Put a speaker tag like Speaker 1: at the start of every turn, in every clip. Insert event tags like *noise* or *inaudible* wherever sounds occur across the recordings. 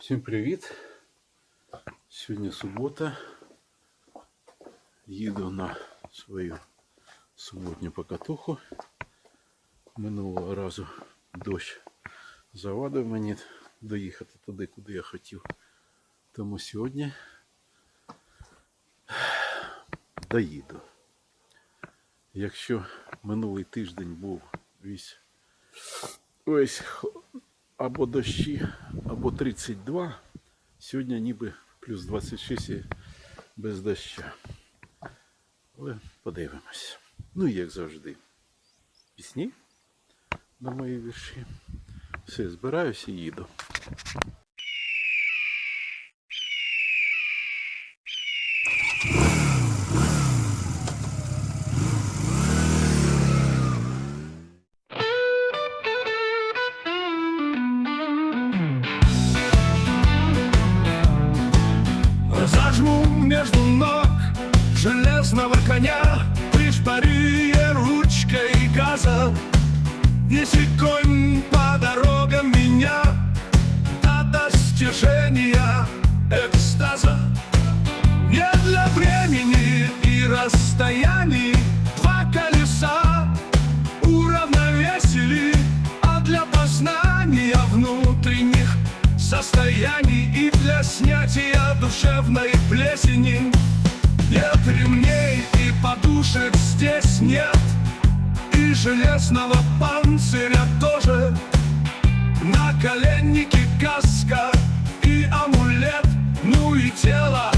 Speaker 1: Всім привіт! Сьогодні субота. Їду на свою суботню покатуху. Минулого разу дощ завадив мені доїхати туди, куди я хотів. Тому сьогодні доїду. Якщо минулий тиждень був весь, ось або дощі, або 32, сьогодні ніби плюс 26 і без доща. Але подивимось. Ну, і як завжди. Пісні на мої вірші. Все, збираюся і їду.
Speaker 2: И железного панциря тоже. На коленнике каска и амулет Ну и тело,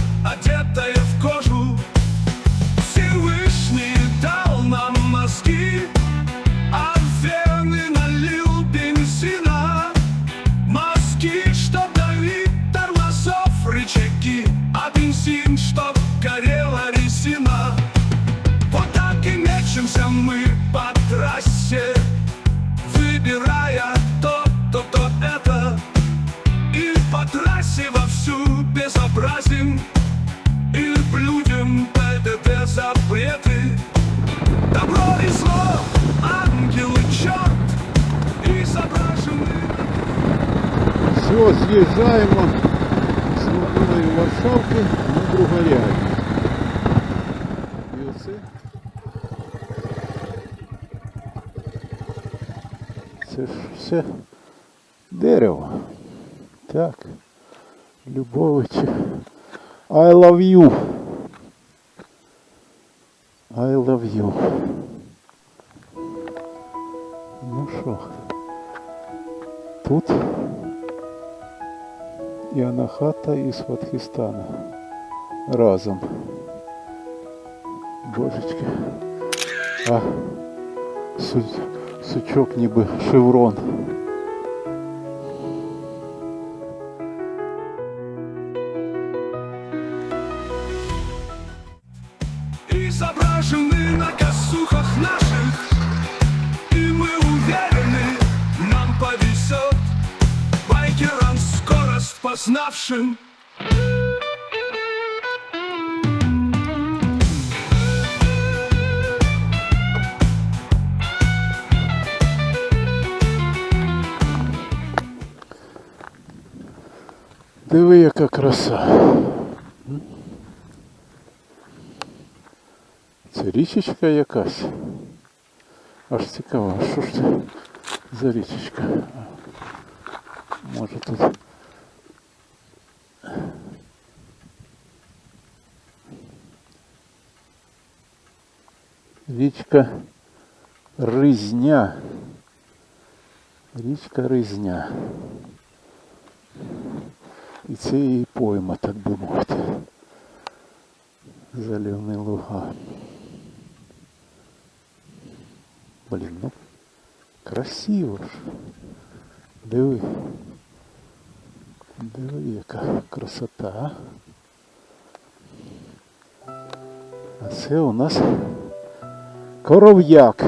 Speaker 1: Все, з'їжджаємо з нової Варшавки на Другоряді. І оце. Це ж все дерево. Так. Любовичі. I love you. I love you. Ну що, тут і Анахата і Сватхістана разом. Божечки. А су, сучок ніби шеврон.
Speaker 2: скорость познавшим
Speaker 1: Диви, яка краса. М? Це річечка якась. Аж цікаво, а що ж це за річечка? А, Може тут. Річка Ризня. Річка Ризня. І це її пойма, так би мовити. Залівні луга. Блін, ну красиво ж. Диви. Диви, яка красота. А це у нас коров'як.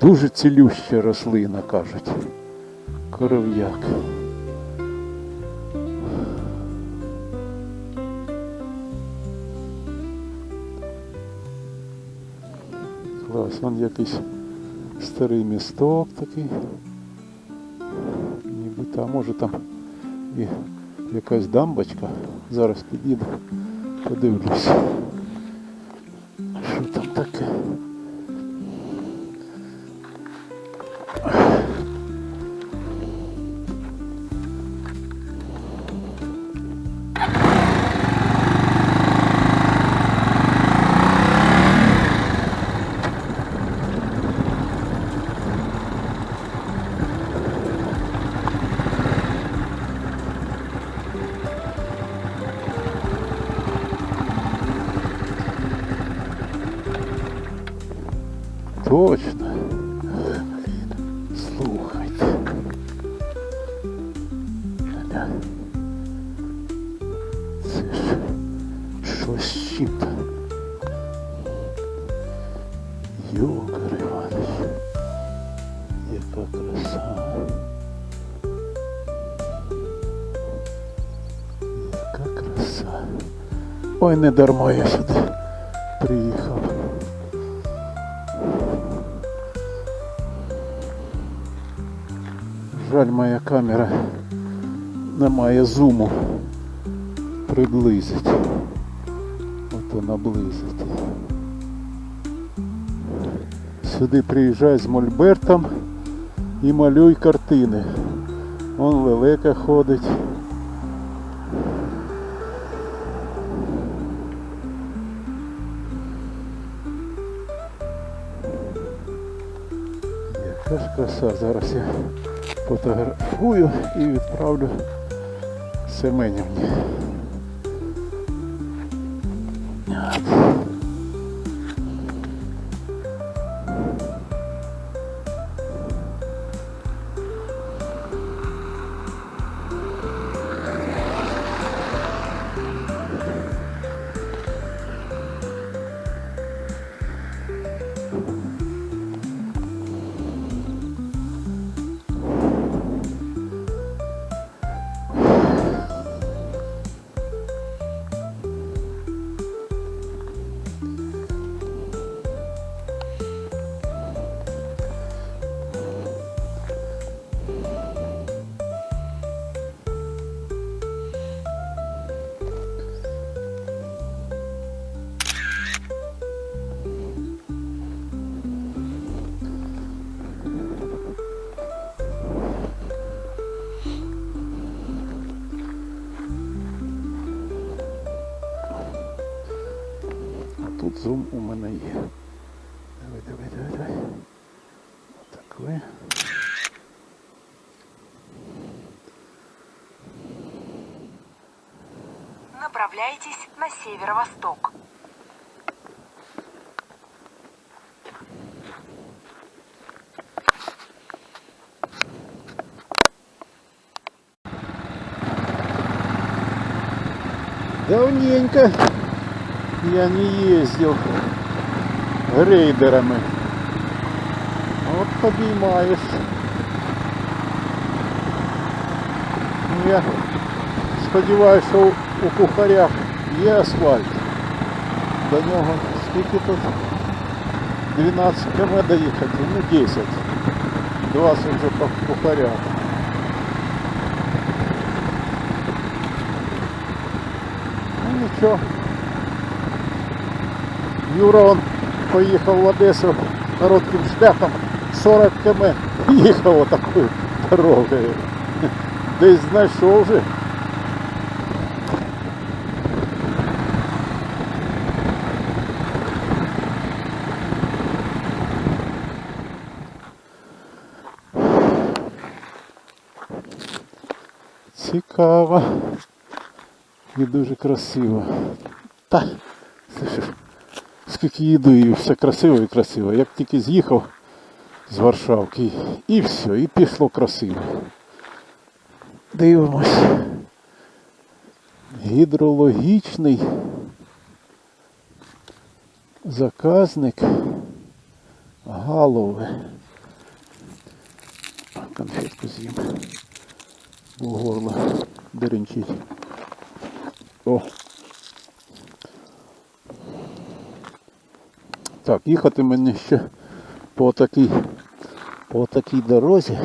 Speaker 1: Дуже цілюща рослина, кажуть. Коров'як. Клас, вон якийсь старий місток такий. Ніби Та може там і якась дамбочка. Зараз підійду, подивлюсь. Що там таке? З чим-то. Йокар Іванович. Яка краса. Яка краса. Ой, не дарма я сюди приїхав. Жаль, моя камера не має зуму приблизить. Наблизити. Сюди приїжджай з мольбертом і малюй картини. Вон лелека ходить. Яка ж краса. Зараз я фотографую і відправлю Семенівні. Зум у мене є. Давай, давай, давай, давай. Отакої.
Speaker 3: Направляйтесь на северо-восток.
Speaker 1: Давненько я не ездил грейдерами. Вот поднимаешь. Ну, я сподіваюся, що у- у кухарях є асфальт. До нього скільки тут? 12 км доїхати, ну 10. 20 вже по кухарях. Ну нічого. Юра он поїхав в Одесу коротким шляхом 40 км їхав отакою дорогою. Десь знайшов вже. Цікаво. І дуже красиво. Та, слушай, скільки їду і все красиво і красиво. Як тільки з'їхав з Варшавки, і все, і пішло красиво. Дивимось. Гідрологічний заказник Галове. Конфетку з'їм. У горло деренчить. О. Так, їхати мені ще по такій по такій дорозі.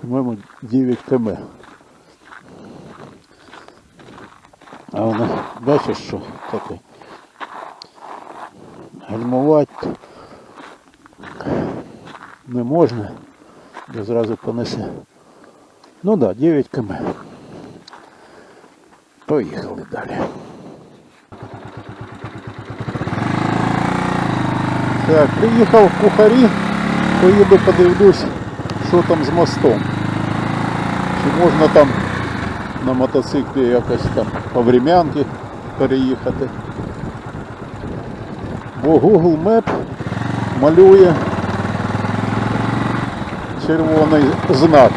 Speaker 1: По-моєму, 9 км. А воно, бачиш, що таке? Гальмувати не можна, бо зразу понесе. Ну да, 9 км. Поїхали далі. Так, приїхав в Кухарі, поїду подивлюсь, що там з мостом. Чи можна там на мотоциклі якось там по врем'янки переїхати. Бо Google Map малює червоний знак.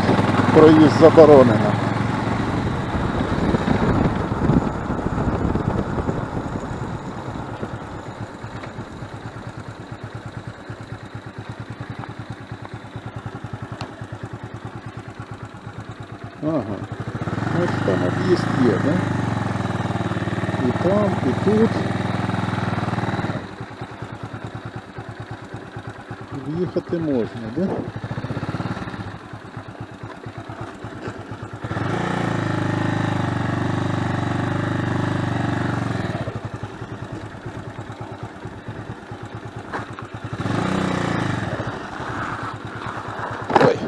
Speaker 1: Проїзд заборонено. Ага. Ось там об'їзд є, да? І там, і тут. В'їхати можна, да? Ой.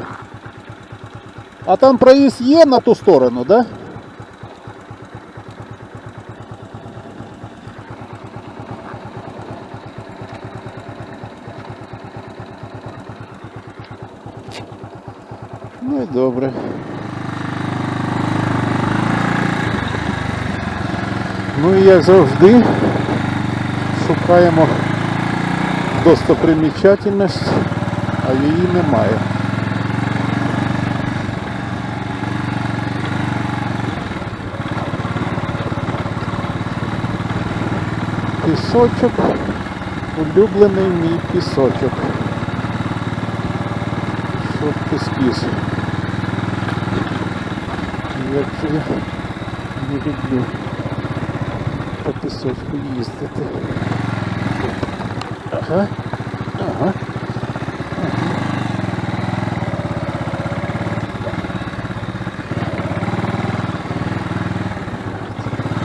Speaker 1: А там проїзд є на ту сторону, да? Ну і добре. Ну і як завжди шукаємо достопримічательність, а її немає. Пісочок, улюблений мій пісочок. Що кис-кис. Як же я не люблю по пісочку їздити. Ага. Ага.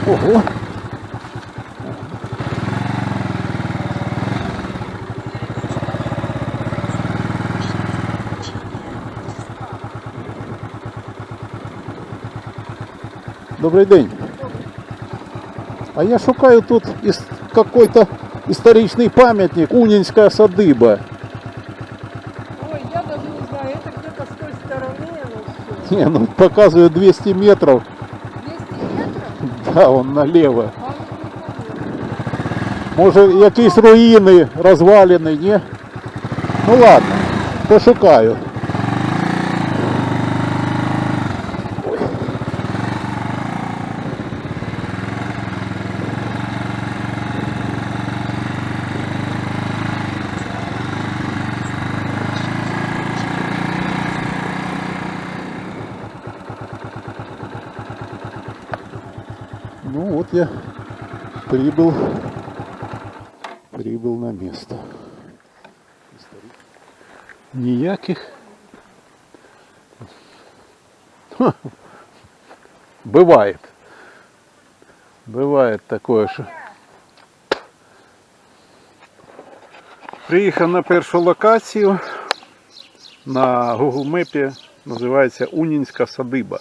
Speaker 1: Ого. Добрый день. А я шукаю тут ис- какой-то историчный памятник, Унинская садыба.
Speaker 4: Ой, я даже не знаю, это где-то с той стороны оно все.
Speaker 1: Не, ну показываю 200 метров.
Speaker 4: 200 метров?
Speaker 1: Да, он налево.
Speaker 4: А вот не помню.
Speaker 1: Може якісь руїни розвалені, ні? Ну ладно, пошукаю. прибыл прибыл на место. Ніяких. Ха. Бывает. Бывает такое, що. Приїхав на першу локацію. На Google Мепі називається Унінська садиба.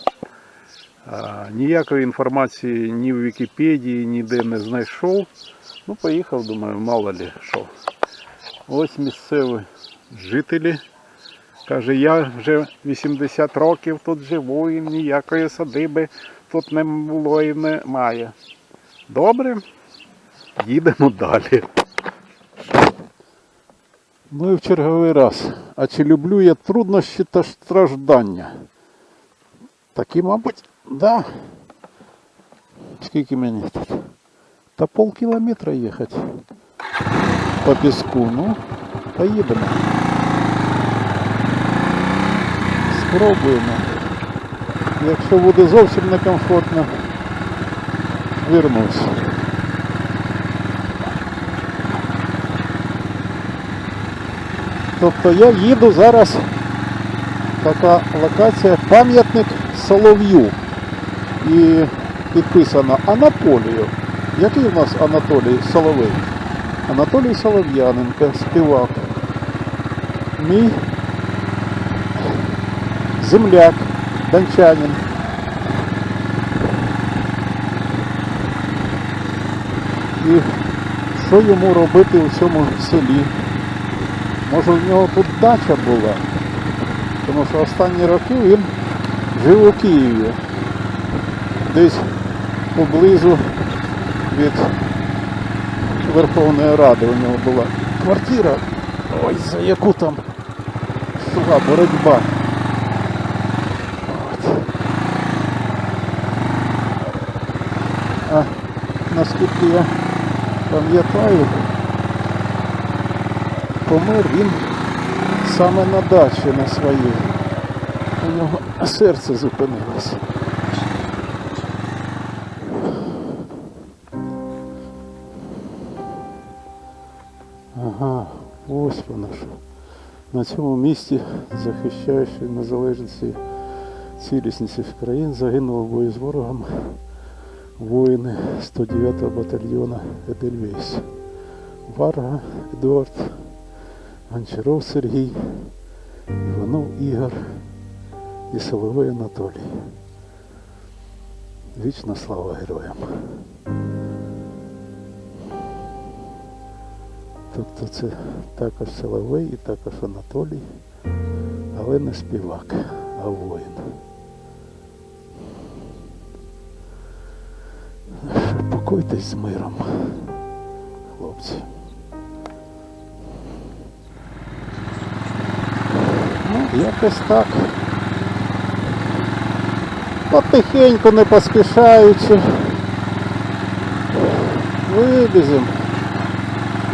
Speaker 1: Ніякої інформації ні в Вікіпедії, ніде не знайшов. Ну, поїхав, думаю, мало ли що. Ось місцеві жителі. Каже, я вже 80 років тут живу і ніякої садиби тут не було і немає. Добре, їдемо далі. Ну і в черговий раз. А чи люблю я труднощі та страждання? Такі, мабуть, да. Скільки мені тут? Та полкілометра їхати по піску. Ну, поїдемо. Спробуємо. Якщо буде зовсім некомфортно, вернусь. Тобто я їду зараз така локація пам'ятник Солов'ю. І підписано Анатолію. Який у нас Анатолій Соловей? Анатолій Солов'яненко, співак. Мій земляк, дончанин. І що йому робити у цьому селі? Може в нього тут дача була? Тому що останні роки він жив у Києві. Десь поблизу від Верховної Ради у нього була квартира. Ой, за яку там йшла боротьба. От. А наскільки я пам'ятаю, помер він саме на дачі на своїй. У нього серце зупинилося. На цьому місці, захищаючи незалежність і цілісність країн, загинули в бою з ворогом воїни 109-го батальйону Едельвейс. Варга Едуард, Гончаров Сергій, Іванов Ігор і Соловей Анатолій. Вічна слава героям. Тобто це також Соловей і також Анатолій, але не співак, а воїн. Покойтесь з миром, хлопці. Ну, якось так. Потихеньку, не поспішаючи. Вибіземо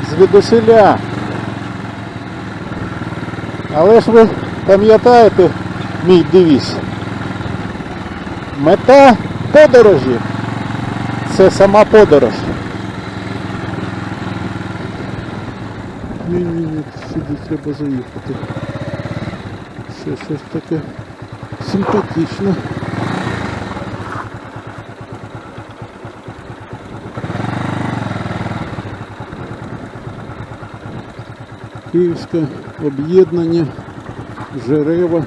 Speaker 1: звідусіля. Але ж ви пам'ятаєте мій девіз? Мета подорожі це сама подорож. Ні, ні, ні, сюди треба заїхати. Це щось таке симпатичне. Київське об'єднання Жерева.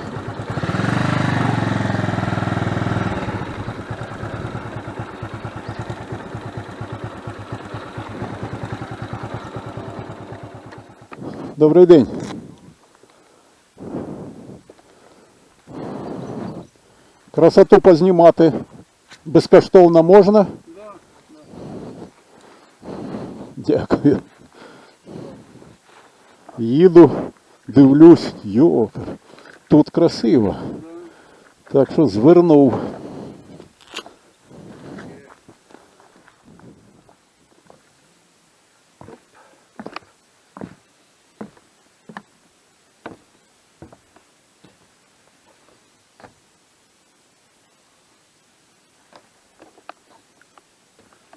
Speaker 1: Добрий день. Красоту познімати безкоштовно можна? Дякую. Їду, дивлюсь, йопер, тут красиво. Так що звернув.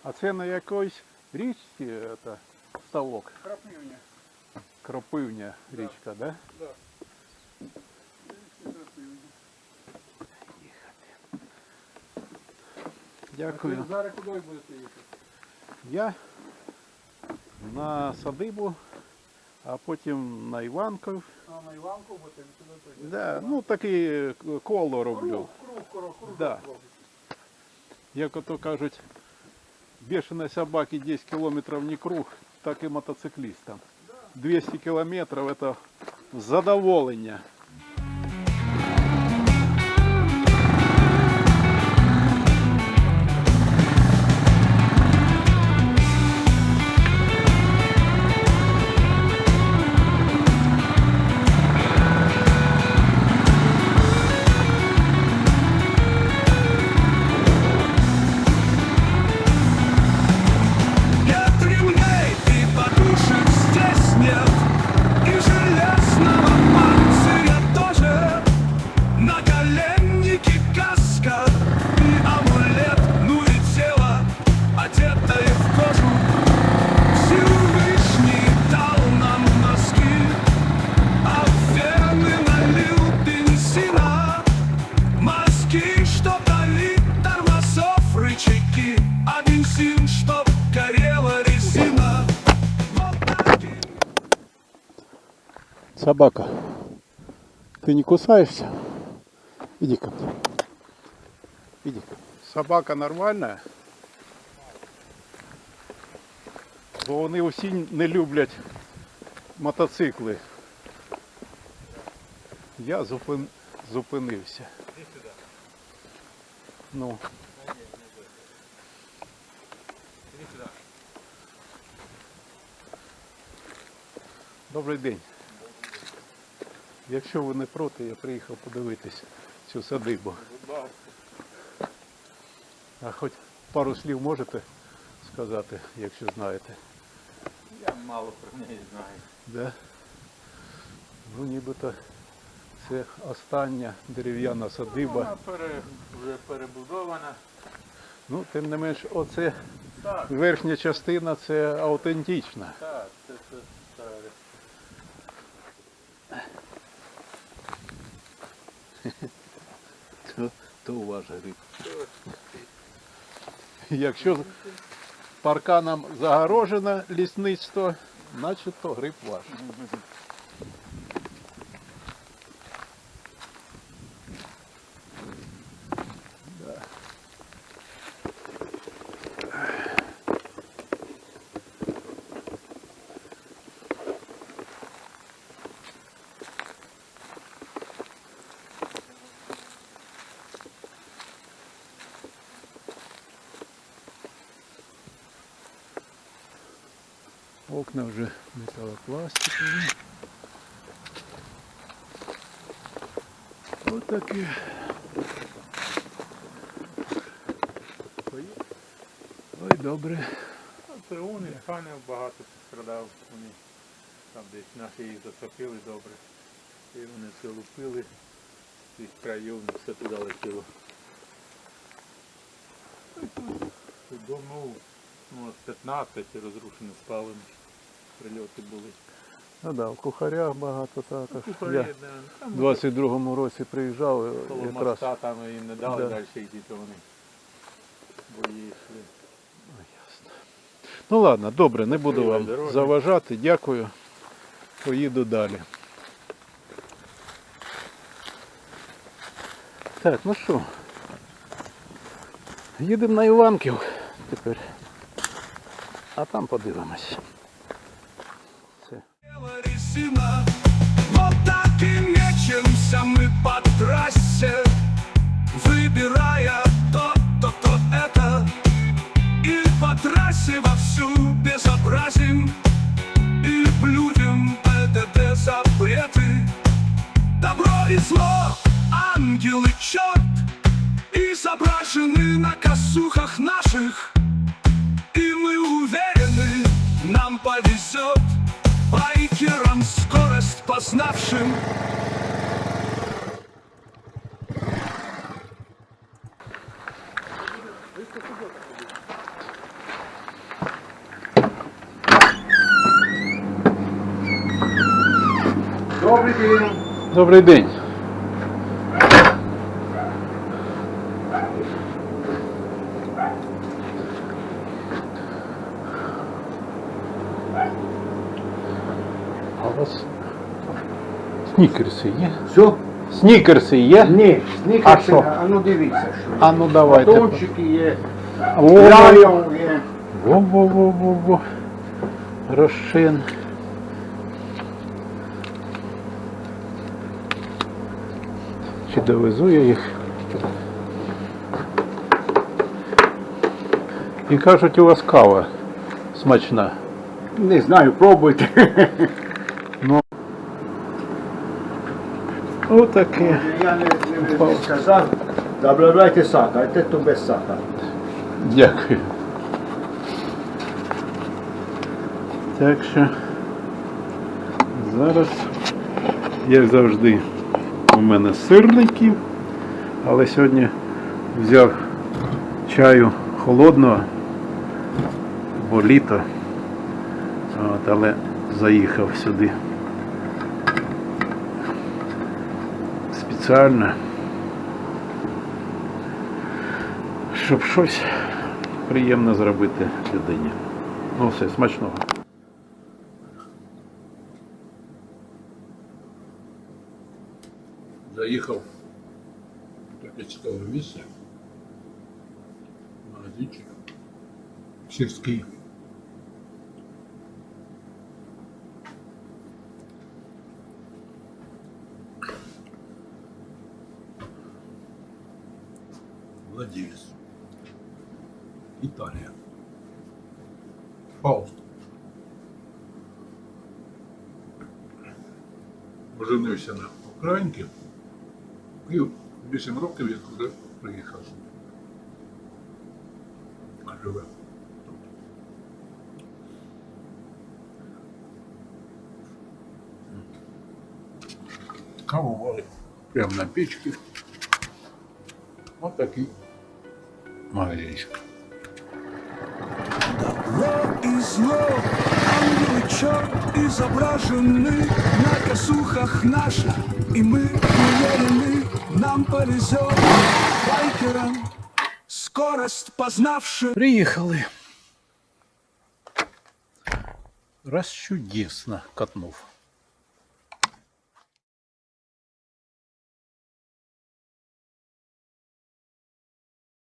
Speaker 1: А це на якоїсь річці це, ставок?
Speaker 4: Крапивня.
Speaker 1: Кропивня річка, да?
Speaker 4: Да.
Speaker 1: Дякую.
Speaker 4: Зараз куди будете їхати?
Speaker 1: Я на садибу, а потім на Іванков.
Speaker 4: А на Іванку будете сюди тоді?
Speaker 1: Да, ну таке коло роблю.
Speaker 4: Круг, круг, круг, круг.
Speaker 1: Да.
Speaker 4: круг.
Speaker 1: Як ото кажуть, бешеной собаки 10 кілометрів не круг, так і мотоциклістам. 200 кілометрів це задоволення. Собака, ты не кусаешься? Иди ко мне. Иди. Собака нормальна? Бо вони усі не люблять мотоцикли. Я зупин... зупинився. Ну. Добрий день. Якщо ви не проти, я приїхав подивитись цю садибу. А хоч пару слів можете сказати, якщо знаєте.
Speaker 5: Я мало про неї знаю.
Speaker 1: Да? Ну нібито це остання дерев'яна садиба.
Speaker 5: Вона пере, вже перебудована.
Speaker 1: Ну, тим не менш, оце
Speaker 5: Так,
Speaker 1: верхня частина це аутентична.
Speaker 5: так, це, це старе.
Speaker 1: То, то у вас гриб. Якщо парканом загорожено лісництво, значить то гриб ваш. Да. Окна вже металопластикові. Ось такі. Ой, добре.
Speaker 5: Це вони, пане багато пострадав. Вони там десь наші їх затопили добре. І вони все лупили. Цих країв все туди летіло. Ну, тут- Тут домов ну, от 15 розрушені спалені. Прильоти були.
Speaker 1: Ну да, в кухарях багато також.
Speaker 5: Кухарі,
Speaker 1: Я
Speaker 5: да. Там
Speaker 1: в 22-му році приїжджав е,
Speaker 5: коло
Speaker 1: якраз.
Speaker 5: моста там і не дали
Speaker 1: Да.
Speaker 5: далі йти, то вони бої йшли.
Speaker 1: Ну ладно, добре, не буду
Speaker 5: Щасливої
Speaker 1: вам
Speaker 5: дороги.
Speaker 1: заважати. Дякую. Поїду далі. Так, ну що, їдемо на Іванків тепер. А там подивимось.
Speaker 2: И зло, ангел и черт, изображены на косухах наших. И мы уверены, нам повезет Байкерам скорость познавшим
Speaker 1: Добрий день. А снікерси є?
Speaker 6: Що?
Speaker 1: Снікерси є?
Speaker 6: Ні,
Speaker 1: А
Speaker 6: зникався.
Speaker 1: що?
Speaker 6: А ну дивіться, що.
Speaker 1: А ну давайте.
Speaker 6: Батончики є,
Speaker 1: О,
Speaker 6: ляйов є.
Speaker 1: во, во, во, во, во. Рошин. Чи довезу я їх? І кажуть, у вас кава смачна.
Speaker 6: Не знаю, пробуйте. *laughs*
Speaker 1: Отаке.
Speaker 6: Я не, не, не сказав. Забравляйте сахар, а те то без сахара.
Speaker 1: Дякую. Так що зараз, як завжди, у мене сирники, але сьогодні взяв чаю холодного, бо літо, От, але заїхав сюди спеціально, щоб щось приємно зробити людині. Ну все, смачного. Заїхав в таке цікаве місце. Магазинчик. Сільський. І 8 років як вже приїхав. сюди. А живе. Каву варить прямо на печці. Ось такий магазинчик.
Speaker 2: Добро и зло, ангел и черт изображены на косухах наших, и мы уверены, нам повезет байкерам, скорость познавшим.
Speaker 1: Приїхали. Раз чудесно катнув.